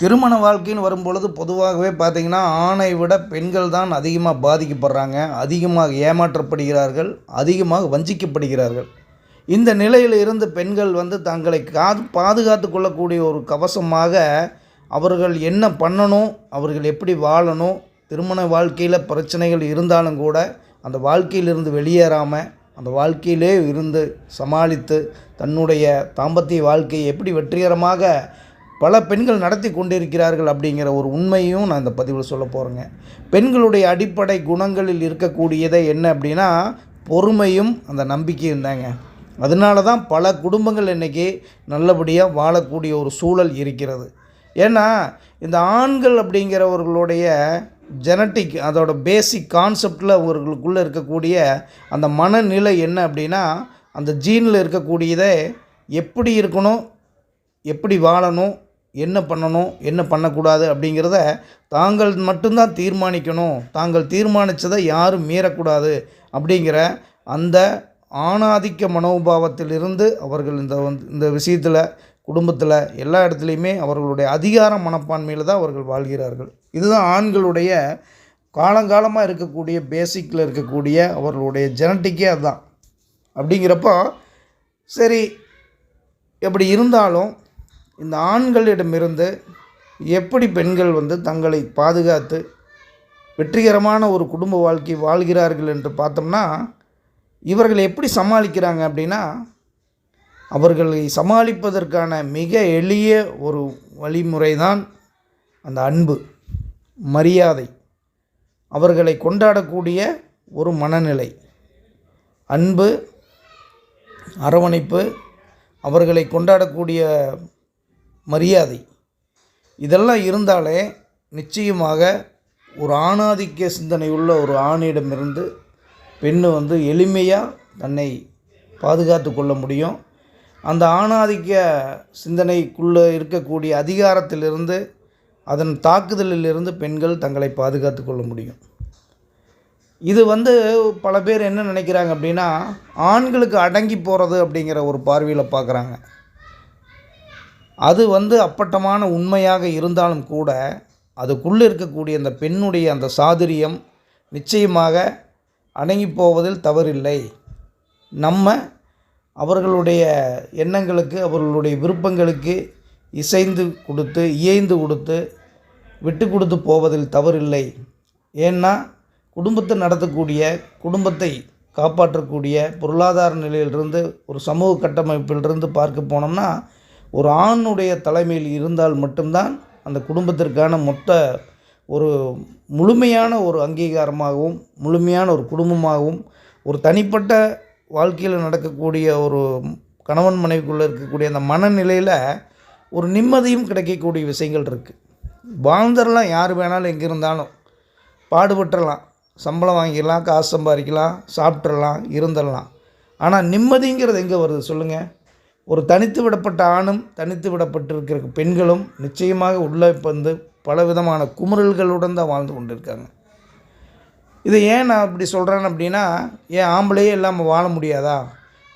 திருமண வாழ்க்கைன்னு வரும்பொழுது பொதுவாகவே பார்த்தீங்கன்னா ஆணை விட பெண்கள் தான் அதிகமாக பாதிக்கப்படுறாங்க அதிகமாக ஏமாற்றப்படுகிறார்கள் அதிகமாக வஞ்சிக்கப்படுகிறார்கள். இந்த நிலையில் இருந்து பெண்கள் வந்து தங்களை காது பாதுகாத்து கொள்ளக்கூடிய ஒரு கவசமாக அவர்கள் என்ன பண்ணணும் அவர்கள் எப்படி வாழணும் திருமண வாழ்க்கையில் பிரச்சனைகள் இருந்தாலும் கூட அந்த வாழ்க்கையிலிருந்து வெளியேறாமல் அந்த வாழ்க்கையிலே இருந்து சமாளித்து தன்னுடைய தாம்பத்திய வாழ்க்கையை எப்படி வெற்றிகரமாக பல பெண்கள் நடத்தி கொண்டிருக்கிறார்கள் அப்படிங்கிற ஒரு உண்மையும் நான் இந்த பதிவில் சொல்ல போகிறேங்க பெண்களுடைய அடிப்படை குணங்களில் இருக்கக்கூடியதை என்ன அப்படின்னா பொறுமையும் அந்த நம்பிக்கையும் தாங்க. அதனால தான் பல குடும்பங்கள் இன்றைக்கி நல்லபடியாக வாழக்கூடிய ஒரு சூழல் இருக்கிறது. ஏன்னா இந்த ஆண்கள் அப்படிங்கிறவர்களுடைய ஜெனட்டிக் அதோட பேசிக் கான்செப்டில் அவர்களுக்குள்ளே இருக்கக்கூடிய அந்த மனநிலை என்ன அப்படின்னா அந்த ஜீனில் இருக்கக்கூடியதை எப்படி இருக்கணும் எப்படி வாழணும் என்ன பண்ணணும் என்ன பண்ணக்கூடாது அப்படிங்கிறத தாங்கள் மட்டும்தான் தீர்மானிக்கணும். தாங்கள் தீர்மானித்ததை யாரும் மீறக்கூடாது அப்படிங்கிற அந்த ஆணாதிக்க மனோபாவத்திலிருந்து அவர்கள் இந்த இந்த விஷயத்தில் குடும்பத்தில் எல்லா இடத்துலையுமே அவர்களுடைய அதிகார மனப்பான்மையில் தான் அவர்கள் வாழ்கிறார்கள். இதுதான் ஆண்களுடைய காலங்காலமாக இருக்கக்கூடிய பேசிக்கில் இருக்கக்கூடிய அவர்களுடைய ஜெனட்டிக்கே அதுதான். அப்படிங்கிறப்போ சரி எப்படி இருந்தாலும் இந்த ஆண்களிடமிருந்து எப்படி பெண்கள் வந்து தங்களை பாதுகாத்து வெற்றிகரமான ஒரு குடும்ப வாழ்க்கை வாழ்கிறார்கள் என்று பார்த்தோம்னா இவர்கள் எப்படி சமாளிக்கிறாங்க அப்படின்னா அவர்களை சமாளிப்பதற்கான மிக எளிய ஒரு வழிமுறை தான் அந்த அன்பு மரியாதை. அவர்களை கொண்டாடக்கூடிய ஒரு மனநிலை. அன்பு அரவணைப்பு அவர்களை கொண்டாடக்கூடிய மரியாதை. இதெல்லாம் இருந்தாலே நிச்சயமாக ஒரு ஆணாதிக்க சிந்தனை உள்ள ஒரு ஆணிடமிருந்து பெண்ணு வந்து எளிமையாக தன்னை பாதுகாத்து கொள்ள முடியும். அந்த ஆணாதிக்க சிந்தனைக்குள்ளே இருக்கக்கூடிய அதிகாரத்திலிருந்து அதன் தாக்குதலிலிருந்து பெண்கள் தங்களை பாதுகாத்து கொள்ள முடியும். இது வந்து பல பேர் என்ன நினைக்கிறாங்க அப்படின்னா ஆண்களுக்கு அடங்கி போகிறது அப்படிங்கிற ஒரு பார்வையில் பார்க்குறாங்க அது வந்து அப்பட்டமான உண்மையாக இருந்தாலும் கூட அதுக்குள்ளே இருக்கக்கூடிய அந்த பெண்ணுடைய அந்த சாதுரியம் நிச்சயமாக அடங்கி போவதில் தவறில்லை. நம்ம அவர்களுடைய எண்ணங்களுக்கு அவர்களுடைய விருப்பங்களுக்கு இசைந்து கொடுத்து இயைந்து கொடுத்து விட்டு கொடுத்து போவதில் தவறில்லை. ஏன்னா குடும்பத்தை நடத்தக்கூடிய குடும்பத்தை காப்பாற்றக்கூடிய பொருளாதார நிலையிலிருந்து ஒரு சமூக கட்டமைப்பிலிருந்து பார்க்க போனோம்னா ஒரு ஆணுடைய தலைமையில் இருந்தால் மட்டும்தான் அந்த குடும்பத்திற்கான மொத்த ஒரு முழுமையான ஒரு அங்கீகாரமாகவும் முழுமையான ஒரு குடும்பமாகவும் ஒரு தனிப்பட்ட வாழ்க்கையில் நடக்கக்கூடிய ஒரு கணவன் மனைவிக்குள்ளே இருக்கக்கூடிய அந்த மனநிலையில் ஒரு நிம்மதியும் கிடைக்கக்கூடிய விஷயங்கள் இருக்குது வாழ்ந்துடலாம் யார் வேணாலும் எங்கே இருந்தாலும் பாடுபட்டுறலாம். சம்பளம் வாங்கிடலாம் காசு சம்பாதிக்கலாம் சாப்பிட்றலாம் இருந்துடலாம். ஆனால் நிம்மதிங்கிறது எங்கே வருது சொல்லுங்கள் ஒரு தனித்து விடப்பட்ட ஆணும் தனித்து விடப்பட்டிருக்கிற பெண்களும் நிச்சயமாக உள்ளே வந்து பலவிதமான குமுறல்களுடன் தான் வாழ்ந்து கொண்டிருக்காங்க. இதை ஏன் நான் இப்படி சொல்கிறேன் அப்படின்னா ஏன் ஆம்பளையே இல்லாமல் வாழ முடியாதா?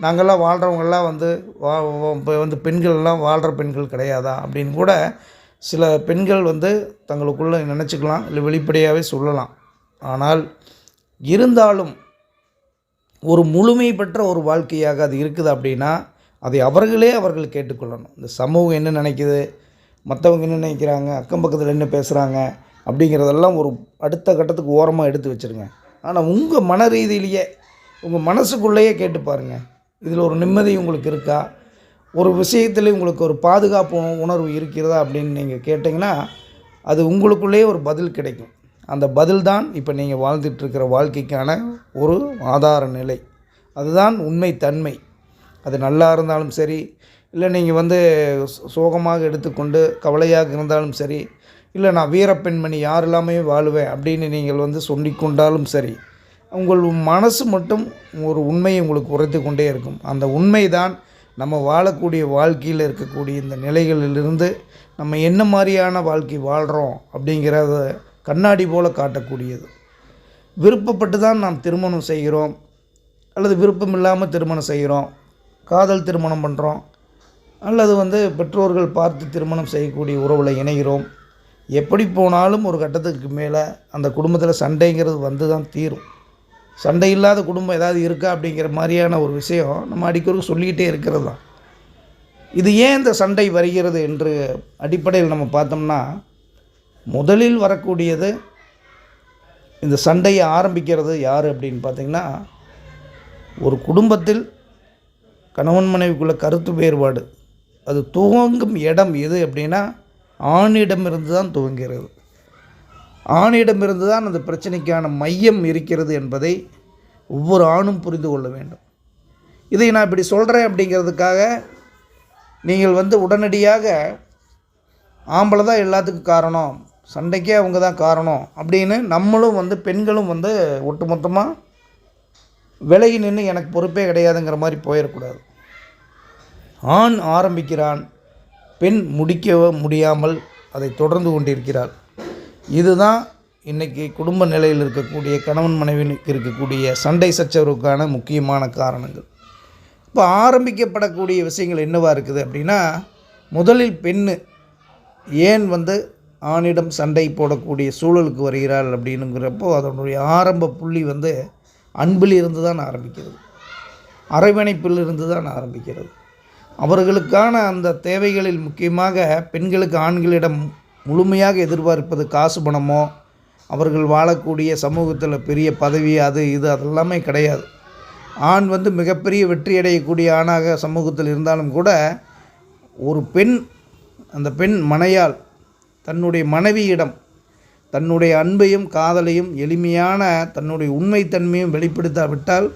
நாங்கள்லாம் வாழ்கிறவங்கெல்லாம் வந்து வா இப்போ வந்து பெண்கள்லாம் வாழ்கிற பெண்கள் கிடையாதா? அப்படின்னு கூட சில பெண்கள் வந்து தங்களுக்குள்ளே நினச்சிக்கலாம் இல்லை வெளிப்படையாகவே சொல்லலாம். ஆனால் இருந்தாலும் ஒரு முழுமை பெற்ற ஒரு வாழ்க்கையாக அது இருக்குது அப்படின்னா அதை அவர்களே அவர்கள் கேட்டுக்கொள்ளணும். இந்த சமூகம் என்ன நினைக்குது? மற்றவங்க என்ன நினைக்கிறாங்க? அக்கம் பக்கத்தில் என்ன பேசுகிறாங்க அப்படிங்கிறதெல்லாம் ஒரு அடுத்த கட்டத்துக்கு ஓரமாக எடுத்து வச்சுருங்க. ஆனால் உங்கள் மன ரீதியிலேயே உங்கள் மனசுக்குள்ளேயே கேட்டு பாருங்கள் இதில் ஒரு நிம்மதி உங்களுக்கு இருக்கா? ஒரு விஷயத்தில் உங்களுக்கு ஒரு பாதுகாப்பு உணர்வு இருக்கிறதா அப்படின்னு நீங்கள் கேட்டிங்கன்னா அது உங்களுக்குள்ளேயே ஒரு பதில் கிடைக்கும். அந்த பதில் தான் இப்போ நீங்கள் வாழ்ந்துட்டுருக்கிற வாழ்க்கைக்கான ஒரு ஆதார நிலை. அதுதான் உண்மை தன்மை. அது நல்லா இருந்தாலும் சரி இல்லை நீங்கள் வந்து சோகமாக எடுத்துக்கொண்டு கவலையாக இருந்தாலும் சரி இல்லை நான் வீரப்பெண்மணி யார் இல்லாமையும் வாழுவேன் அப்படின்னு நீங்கள் வந்து சொல்லிக்கொண்டாலும் சரி உங்கள் மனசு மட்டும் ஒரு உண்மையை உங்களுக்கு உரைத்து கொண்டே இருக்கும். அந்த உண்மை தான் நம்ம வாழக்கூடிய வாழ்க்கையில் இருக்கக்கூடிய இந்த நிலைகளிலிருந்து நம்ம என்ன மாதிரியான வாழ்க்கை வாழ்கிறோம் அப்படிங்கிறத கண்ணாடி போல் காட்டக்கூடியது. விருப்பப்பட்டு தான் நாம் திருமணம் செய்கிறோம் அல்லது விருப்பம் இல்லாமல் திருமணம் செய்கிறோம் காதல் திருமணம் பண்ணுறோம் அல்லது வந்து பெற்றோர்கள் பார்த்து திருமணம் செய்யக்கூடிய உறவில் இணைகிறோம். எப்படி போனாலும் ஒரு கட்டத்துக்கு மேலே அந்த குடும்பத்தில் சண்டைங்கிறது வந்து தான் தீரும். சண்டை இல்லாத குடும்பம் ஏதாவது இருக்கா அப்படிங்கிற மாதிரியான ஒரு விஷயம் நம்ம அடிக்கடி சொல்லிக்கிட்டே இருக்கிறது தான். இது ஏன் இந்த சண்டை வருகிறது என்று அடிப்படையில் நம்ம பார்த்தோம்னா முதலில் வரக்கூடியது இந்த சண்டையை ஆரம்பிக்கிறது யார் அப்படின்னு பார்த்திங்கன்னா ஒரு குடும்பத்தில் கணவன் மனைவிக்குள்ளே கருத்து வேறுபாடு. அது துவங்கும் இடம் எது அப்படின்னா ஆணிடமிருந்து தான் துவங்கிறது. ஆணிடமிருந்து தான் அந்த பிரச்சனைக்கான மையம் இருக்கிறது என்பதை ஒவ்வொரு ஆணும் புரிந்து கொள்ள வேண்டும். இதை நான் இப்படி சொல்கிறேன் அப்படிங்கிறதுக்காக நீங்கள் வந்து உடனடியாக ஆம்பளை தான் எல்லாத்துக்கும் காரணம். சண்டைக்கே அவங்க தான் காரணம். அப்படின்னு நம்மளும் வந்து பெண்களும் வந்து ஒட்டுமொத்தமாக விலகி நின்று எனக்கு பொறுப்பே கிடையாதுங்கிற மாதிரி போயிடக்கூடாது. ஆண் ஆரம்பிக்கிறான் பெண் முடிக்க முடியாமல் அதை தொடர்ந்து கொண்டிருக்கிறாள். இதுதான் இன்றைக்கி குடும்ப நிலையில் இருக்கக்கூடிய கணவன் மனைவிக்கு இருக்கக்கூடிய சண்டை சச்சரவுக்கான முக்கியமான காரணங்கள். இப்போ ஆரம்பிக்கப்படக்கூடிய விஷயங்கள் என்னவாக இருக்குது அப்படின்னா முதலில் பெண்ணு ஏன் வந்து ஆணிடம் சண்டை போடக்கூடிய சூழலுக்கு வருகிறாள் அப்படின்னுங்கிறப்போ அதனுடைய ஆரம்ப புள்ளி வந்து அன்பிலிருந்து தான் ஆரம்பிக்கிறது. அரவணைப்பிலிருந்து தான் ஆரம்பிக்கிறது. அவர்களுக்கான அந்த தேவைகளில் முக்கியமாக பெண்களுக்கு ஆண்களிடம் முழுமையாக எதிர்பார்ப்பது காசு பணமோ அவர்கள் வாழக்கூடிய சமூகத்தில் பெரிய பதவி அது இது அதெல்லாமே கிடையாது. ஆண் வந்து மிகப்பெரிய வெற்றி அடையக்கூடிய ஆணாக சமூகத்தில் இருந்தாலும் கூட ஒரு பெண் அந்த பெண் மனையால் தன்னுடைய மனைவியிடம் தன்னுடைய அன்பையும் காதலையும் எளிமையான தன்னுடைய உண்மைத்தன்மையும் வெளிப்படுத்தாவிட்டால்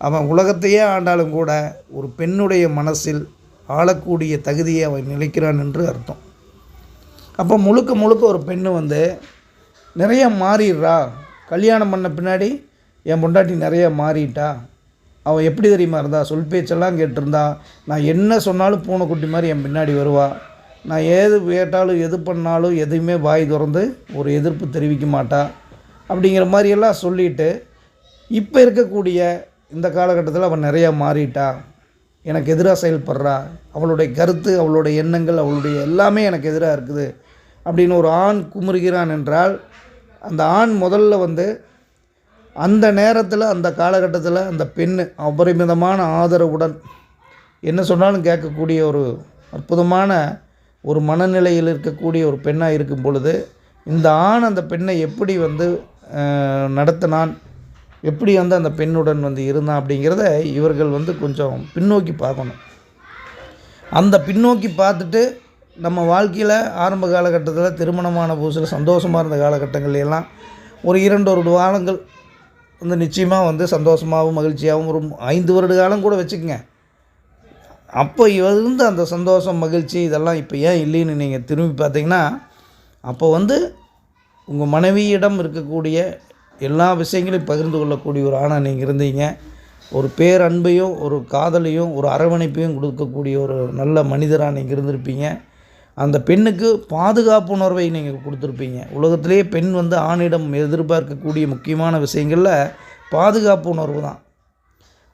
அவன் உலகத்தையே ஆண்டாலும் கூட ஒரு பெண்ணுடைய மனசில் ஆளக்கூடிய தகுதியை அவன் நிலைக்கிறான் என்று அர்த்தம். அப்போ முழுக்க முழுக்க ஒரு பெண்ணு வந்து நிறைய மாறிடுறா. கல்யாணம் பண்ண பின்னாடி என் பொண்டாட்டி நிறைய மாறிட்டா. அவள் எப்படி தெரியுமா இருந்தா சொல் பேச்செல்லாம் கேட்டிருந்தா நான் என்ன சொன்னாலும் பூனைக்குட்டி மாதிரி என் பின்னாடி வருவா. நான் ஏது கேட்டாலும் எது பண்ணாலும் எதையுமே வாய் திறந்து ஒரு எதிர்ப்பு தெரிவிக்க மாட்டா. அப்படிங்கிற மாதிரியெல்லாம் சொல்லிட்டு இப்போ இருக்கக்கூடிய இந்த காலகட்டத்தில் அவன் நிறையா மாறிட்டா எனக்கு எதிராக செயல்படுறா அவளுடைய கருத்து அவளுடைய எண்ணங்கள் அவளுடைய எல்லாமே எனக்கு எதிராக இருக்குது அப்படின்னு ஒரு ஆண் குமுறுகிறான் என்றால் அந்த ஆண் முதல்ல வந்து அந்த நேரத்தில் அந்த காலகட்டத்தில் அந்த பெண் அபரிமிதமான ஆதரவுடன் என்ன சொன்னாலும் கேட்கக்கூடிய ஒரு அற்புதமான ஒரு மனநிலையில் இருக்கக்கூடிய ஒரு பெண்ணாக இருக்கும் பொழுது இந்த ஆண் அந்த பெண்ணை எப்படி வந்து நடத்தினான் எப்படி வந்து அந்த பெண்ணுடன் வந்து இருந்தான் அப்படிங்கிறத இவர்கள் வந்து கொஞ்சம் பின்னோக்கி பார்க்கணும். அந்த பின்னோக்கி பார்த்துட்டு நம்ம வாழ்க்கையில் ஆரம்ப காலகட்டத்தில் திருமணமான புதுசில் சந்தோஷமாக இருந்த காலகட்டங்கள் எல்லாம் ஒரு இரண்டு ஒரு வாரங்கள் வந்து நிச்சயமாக வந்து சந்தோஷமாகவும் மகிழ்ச்சியாகவும் ஒரு ஐந்து வருட காலம் கூட வச்சுக்கோங்க. அப்போ இருந்த அந்த சந்தோஷம் மகிழ்ச்சி இதெல்லாம் இப்போ ஏன் இல்லைன்னு நீங்கள் திரும்பி பார்த்தீங்கன்னா அப்போ வந்து உங்கள் மனைவியிடம் இருக்கக்கூடிய எல்லா விஷயங்களையும் பகிர்ந்து கொள்ளக்கூடிய ஒரு ஆணாக நீங்கள் இருந்தீங்க. ஒரு பேரன்பையும் ஒரு காதலையும் ஒரு அரவணைப்பையும் கொடுக்கக்கூடிய ஒரு நல்ல மனிதராக நீங்கள் இருந்திருப்பீங்க. அந்த பெண்ணுக்கு பாதுகாப்பு உணர்வை நீங்கள் கொடுத்துருப்பீங்க. உலகத்திலேயே பெண் வந்து ஆணிடம் எதிர்பார்க்கக்கூடிய முக்கியமான விஷயங்களில் பாதுகாப்பு உணர்வு தான்.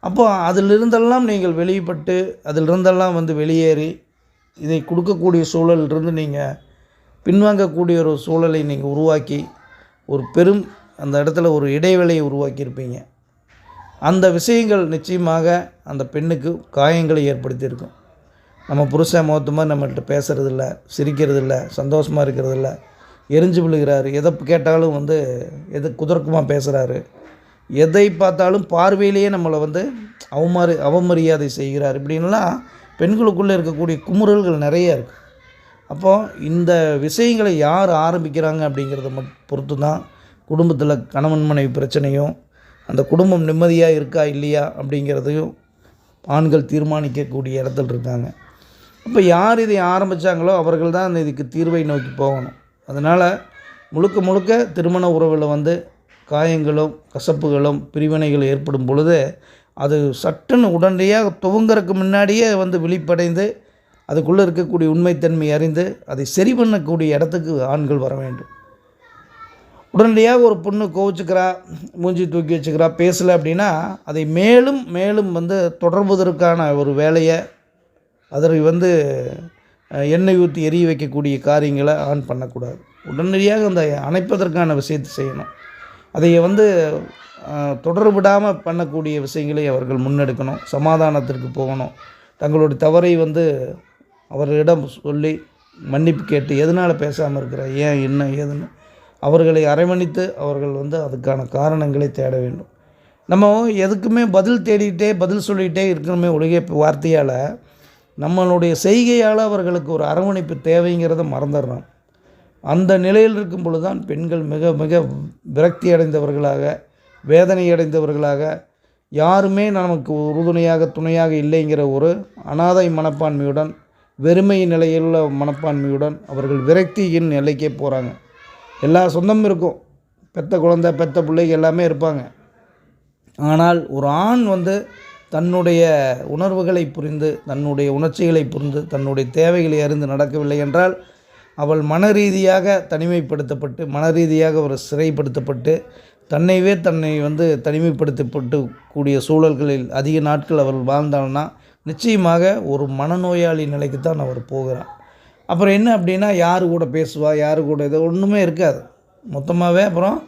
அப்போ அதிலிருந்தெல்லாம் நீங்கள் வெளிப்பட்டு அதிலிருந்தெல்லாம் வந்து வெளியேறி இதை கொடுக்கக்கூடிய சூழலிருந்து நீங்கள் பின்வாங்கக்கூடிய ஒரு சூழலை நீங்கள் உருவாக்கி ஒரு பெரும் அந்த இடத்துல ஒரு இடைவெளியை உருவாக்கியிருப்பீங்க. அந்த விஷயங்கள் நிச்சயமாக அந்த பெண்ணுக்கு காயங்களை ஏற்படுத்தியிருக்கும். நம்ம புருஷன் மொத்தமாக மாதிரி நம்மள்கிட்ட பேசுகிறதில்ல சிரிக்கிறதில்ல சந்தோஷமாக இருக்கிறதில்ல எரிஞ்சு விழுகிறாரு எதை கேட்டாலும் வந்து எது குதர்க்கமாக பேசுகிறாரு எதை பார்த்தாலும் பார்வையிலேயே நம்மளை வந்து அவமாரி அவமரியாதை செய்கிறார் இப்படின்லாம் பெண்களுக்குள்ளே இருக்கக்கூடிய குமுறல்கள் நிறைய இருக்குது அப்போது இந்த விஷயங்களை யார் ஆரம்பிக்கிறாங்க அப்படிங்கிறத மட் பொறுத்து தான் குடும்பத்தில் கணவன் மனைவி பிரச்சனையும் அந்த குடும்பம் நிம்மதியாக இருக்கா இல்லையா அப்படிங்கிறதையும் ஆண்கள் தீர்மானிக்கக்கூடிய இடத்துல இருக்காங்க. அப்போ யார் இதை ஆரம்பித்தாங்களோ அவர்கள் தான் இதுக்கு தீர்வை நோக்கி போகணும். அதனால் முழுக்க முழுக்க திருமண உறவில் வந்து காயங்களும் கசப்புகளும் பிரிவினைகள் ஏற்படும் பொழுது அது சட்டுன்னு உடனடியாக துவங்கறதுக்கு முன்னாடியே வந்து விழிப்படைந்து அதுக்குள்ளே இருக்கக்கூடிய உண்மைத்தன்மை அறிந்து அதை சரி பண்ணக்கூடிய இடத்துக்கு ஆண்கள் வர வேண்டும். உடனடியாக ஒரு பொண்ணு கோவிச்சுக்கிறா மூஞ்சி தூக்கி வச்சுக்கிறா பேசலை அப்படின்னா அதை மேலும் மேலும் வந்து தொடர்வதற்கான ஒரு வேலையை அதற்கு வந்து எண்ணெய் ஊற்றி எரிய வைக்கக்கூடிய காரியங்களை ஆன் பண்ணக்கூடாது. உடனடியாக அந்த அணைப்பதற்கான விஷயத்தை செய்யணும். அதை வந்து அஹ், தொடர்பிடாமல் பண்ணக்கூடிய விஷயங்களை அவர்கள் முன்னெடுக்கணும். சமாதானத்திற்கு போகணும். தங்களுடைய தவறை வந்து அவர்களிடம் சொல்லி மன்னிப்பு கேட்டு எதனால் பேசாமல் இருக்கிற ஏன் என்ன ஏதுன்னு அவர்களை அரவணைத்து அவர்கள் வந்து அதுக்கான காரணங்களை தேட வேண்டும். நம்ம எதுக்குமே பதில் தேடிக்கிட்டே பதில் சொல்லிகிட்டே இருக்கணுமே ஒழுகிய வார்த்தையால் நம்மளுடைய செய்கையால் அவர்களுக்கு ஒரு அரவணைப்பு தேவைங்கிறத மறந்துடுறோம். அந்த நிலையில் இருக்கும் பொழுது தான் பெண்கள் மிக மிக விரக்தி அடைந்தவர்களாக வேதனை அடைந்தவர்களாக யாருமே நமக்கு உறுதுணையாக துணையாக இல்லைங்கிற ஒரு அனாதை மனப்பான்மையுடன் வெறுமை நிலையில் மனப்பான்மையுடன் அவர்கள் விரக்தியின் நிலைக்கே போகிறாங்க எல்லா சொந்தமும் இருக்கும். பெத்த குழந்தை பெத்த பிள்ளைங்க எல்லாமே இருப்பாங்க. ஆனால் ஒரு ஆண் வந்து தன்னுடைய உணர்வுகளை புரிந்து தன்னுடைய உணர்ச்சிகளை புரிந்து தன்னுடைய தேவைகளை அறிந்து நடக்கவில்லை என்றால் அவள் மன ரீதியாக தனிமைப்படுத்தப்பட்டு மன ரீதியாக ஒரு சிறைப்படுத்தப்பட்டு தன்னைவே தன்னை வந்து தனிமைப்படுத்தப்பட்டு கூடிய சூழல்களில் அதிக நாட்கள் அவள் வாழ்ந்தாள்னா நிச்சயமாக ஒரு மனநோயாளி நிலைக்கு தான் அவர் போகிறார். அப்புறம் என்ன அப்படின்னா யார் கூட பேசுவா யார் கூட இது ஒன்றுமே இருக்காது. மொத்தமாகவே அப்புறம்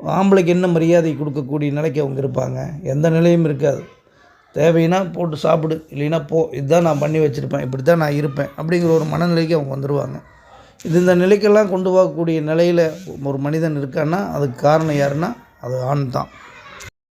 ஆம்பளைக்கு என்ன மரியாதை கொடுக்கக்கூடிய நிலைக்கு அவங்க இருப்பாங்க. எந்த நிலையும் இருக்காது. தேவைன்னா போட்டு சாப்பிடு இல்லைன்னா போ இதுதான் நான் பண்ணி வச்சுருப்பேன் இப்படி தான் நான் இருப்பேன் அப்படிங்கிற ஒரு மனநிலைக்கு அவங்க வந்துடுவாங்க இது இந்த நிலைக்கெல்லாம் கொண்டு போகக்கூடிய நிலையில் ஒரு மனிதன் இருக்கான்னா அதுக்கு காரணம் யாருன்னா அது ஆண் தான்.